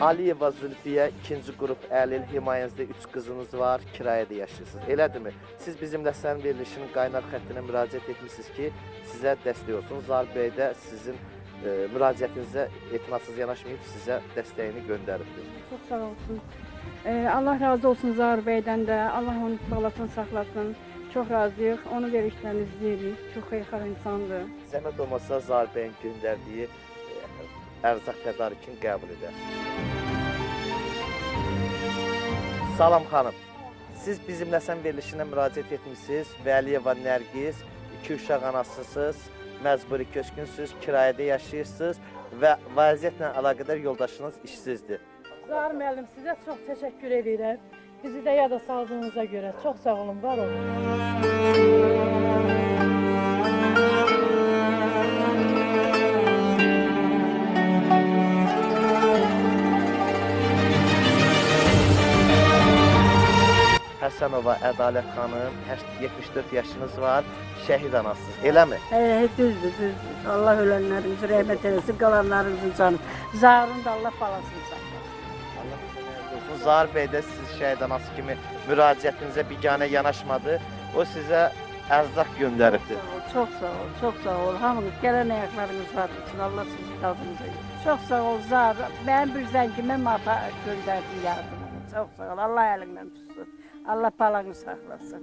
Aliyeva Zülfiyə ikinci qrup əlil himayənizdə 3 qızınız var, kirayədə yaşayırsınız. Elədirmi? Siz bizimlə sənin verilişinin qaynar xəttinə müraciət etmisiniz ki, sizə dəstək olsun. Zar bəy də sizin e, müraciətinizə etinasız yanaşmayıb sizə dəstəyini göndəribdir. Çox sağ olsun. Ee, Allah razı olsun Zahir bəydən də. Allah onu balasını saxlasın. Çox razıyıq. Onu verişlərini izləyirik. Çox xeyirxah insandır. Zəhmət olmasa Zar bəyin göndərdiyi e, ərzaq tədarükünü qəbul edər. Salam xanım. Siz bizimlə sən verilişinə müraciət etmisiniz. Vəliyeva Nərgiz, iki uşaq anasısınız, məcburi köçkünsüz, kirayədə yaşayırsınız və vəziyyətlə əlaqədar yoldaşınız işsizdir. Zahir müəllim sizə çox təşəkkür edirəm. Bizi də yada saldığınıza görə çox sağ olun, var olun. Həsənova Ədalət xanım, 74 yaşınız var, şəhid anasısınız. Eləmi? He, düzdür, düzdür. Allah ölenlerimizi rahmet eylesin, kalanlarımızın canı. Zarın da Allah balasını saklasın. Allah rəhmət olsun. Zahir bəy də siz şəhid anası kimi müraciətinizə biganə yanaşmadı. O sizə ərzaq göndəribdir. Çok sağ ol, çok sağ ol. Hamınız gelen ayaklarınız var için Allah tadınıza yesin. Çok sağ ol Zar. Ben bir zengime mata gönderdi yardımını. Çok sağ ol. Allah elinden tutsun. Allah palanı saklasın.